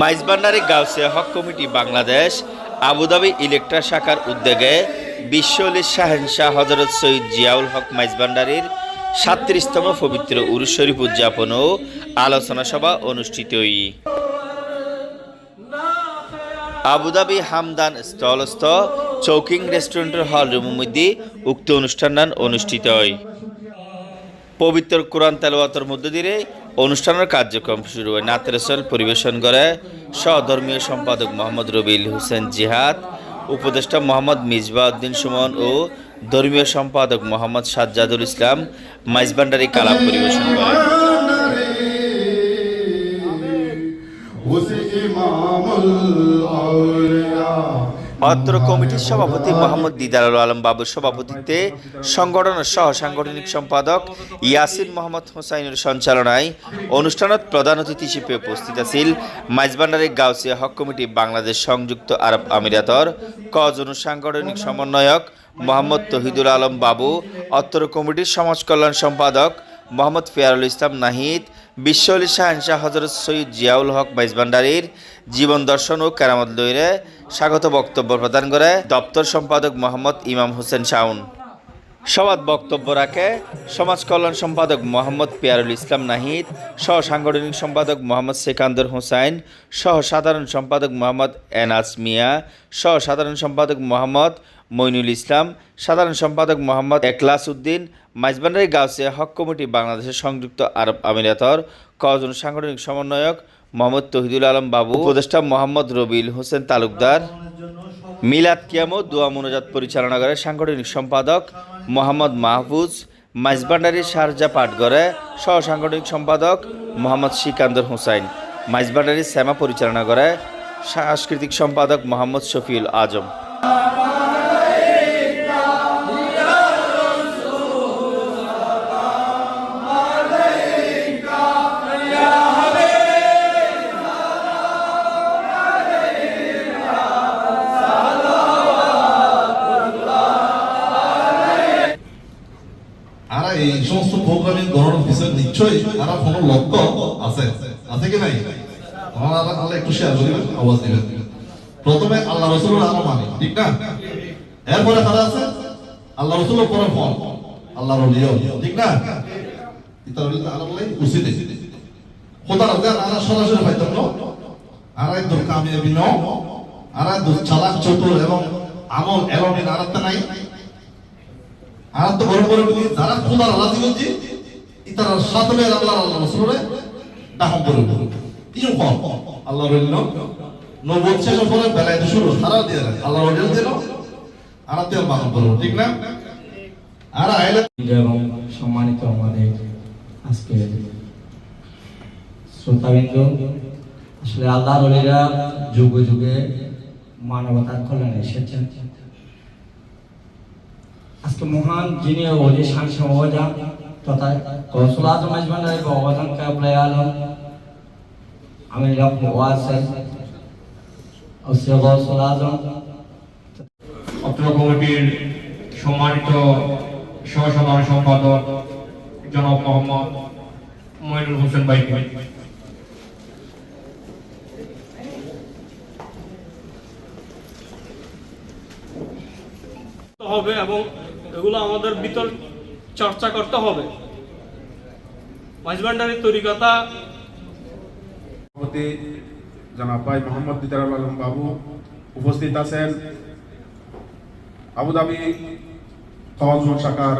Maijbhandari Gausia Haq committee Bangladesh, Abu Dhabi Electra শাখার উদ্যোগে বিশ্ব বিশ্বলি শাহেনশাহ হজরত সৈয়দ জিয়াউল হক মাইজবান্ডারির সাত্রিশতম পবিত্র উরুস শরীফ উদযাপন ও আলোচনা সভা অনুষ্ঠিত আবুধাবি হামদান স্থলস্থ চৌকিং রেস্টুরেন্টের হল রুমের মধ্যে উক্ত অনুষ্ঠান অনুষ্ঠিত হয়। পবিত্র কোরআন তেলাওয়াতের মধ্য দিয়ে অনুষ্ঠানের কার্যক্রম শুরু হয় নাতরেসল পরিবেশন করে। সহধর্মীয় সম্পাদক মোহাম্মদ রবিল হুসেন জিহাদ, উপদেষ্টা মোহাম্মদ মিজবাউদ্দিন সুমন ও ধর্মীয় সম্পাদক মোহাম্মদ সাজ্জাদুল ইসলাম মাইজবান্ডারি কালাম পরিবেশন করে অত্র কমিটির সভাপতি মোহাম্মদ দিদারুল আলম বাবুর সভাপতিত্বে সংগঠনের সহ সাংগঠনিক সম্পাদক ইয়াসিন মোহাম্মদ হোসাইনের সঞ্চালনায় অনুষ্ঠানত প্রধান অতিথি হিসেবে উপস্থিত আছিল মাইজবান্ডারি গাউসিয়া হক কমিটি বাংলাদেশ সংযুক্ত আরব আমিরাতর কজন সাংগঠনিক সমন্বয়ক মোহাম্মদ তহিদুল আলম বাবু অত্র কমিটির সমাজ কল্যাণ সম্পাদক মোহাম্মদ ফিয়ারুল ইসলাম নাহিদ, বিশ্ব আলী শাহানশাহ হজরত সৈয়দ জিয়াউল হক মাইজবান্ডারির জীবন দর্শন ও কেরামত লইরে স্বাগত বক্তব্য প্রদান করে দপ্তর সম্পাদক মোহাম্মদ ইমাম হোসেন শাউন সবাদ বক্তব্য রাখে সমাজ কল্যাণ সম্পাদক মোহাম্মদ পিয়ারুল ইসলাম নাহিদ, সহ সাংগঠনিক সম্পাদক মোহাম্মদ সেকান্দর হোসাইন, সহ সাধারণ সম্পাদক মোহাম্মদ এনাস মিয়া, সহ সাধারণ সম্পাদক মোহাম্মদ মইনুল ইসলাম, সাধারণ সম্পাদক মোহাম্মদ একলাস উদ্দিন, মাইজবান্ডারি গাউসিয়া হক কমিটি বাংলাদেশের সংযুক্ত আরব আমিরাতর, কজন সাংগঠনিক সমন্বয়ক মোহাম্মদ তহিদুল আলম বাবু, উপদেষ্টা মোহাম্মদ রবিল হোসেন তালুকদার। মিলাদ কিয়ামত, দোয়া মোনাজাত পরিচালনা করে সাংগঠনিক সম্পাদক মোহাম্মদ মাহফুজ, মাইজবান্ডারি শারজা পাটগড়ে সহ সাংগঠনিক সম্পাদক মোহাম্মদ সিকান্দর হুসাইন, মাইজবান্ডারি শ্যামা পরিচালনা করে সাংস্কৃতিক সম্পাদক মোহাম্মদ শফিউল আজম। আর এই সমস্ত প্রোগ্রামিং গণন অফিসের নিশ্চয়ই আর কোনো লক্ষ্য আছে। আছে কি নাই? আমার আল্লাহ আল্লাহ একটু শেয়ার করিবেন, আওয়াজ দিবেন। প্রথমে আল্লাহ রসুলের আলো মানে ঠিক না? এরপরে তারা আছে? আল্লাহ রসুলের পরে ফল আল্লাহ রলিও ঠিক না? ইতার বিল আলো বলে উচিত। খোদা রাজা আরা সরাসরি পাইতাম না। আর একদম কামিয়াবি ন। আর একদম চালাক, চতুর এবং আমল এলমিন আর নাই। আর তো বড় বড় বলি, যারা খোদার ইতারা সাতমে আল্লাহ আল্লাহ রাসূলের দাহম করে তিন কম আল্লাহ রইল নবুয়ত শেষ বেলায় তো শুরু সারা দিয়ে আল্লাহ রইল দিল আর করব ঠিক না? আর আইলে এবং সম্মানিত আমাদের আজকে শ্রোতাবৃন্দ, আসলে আল্লাহ যুগে যুগে মানবতার কল্যাণে এসেছেন। আজকে মহান যিনি অলি শান সমবাজা তথা কৌশল আজম আজমানের অবদান কাবলাই আলম। আমি কৌশল আজম অত্র কমিটির সম্মানিত সহসাধারণ সম্পাদক জনাব মোহাম্মদ মইনুল হোসেন ভাইকে। হবে এবং এগুলো আমাদের ভিতর চর্চা করতে হবে। মাঝবান্ডারের তরিকতা সভাপতি জনাব ভাই মোহাম্মদ দিদারুল আলম বাবু উপস্থিত আছেন। আবুধাবি তহজুল শাখার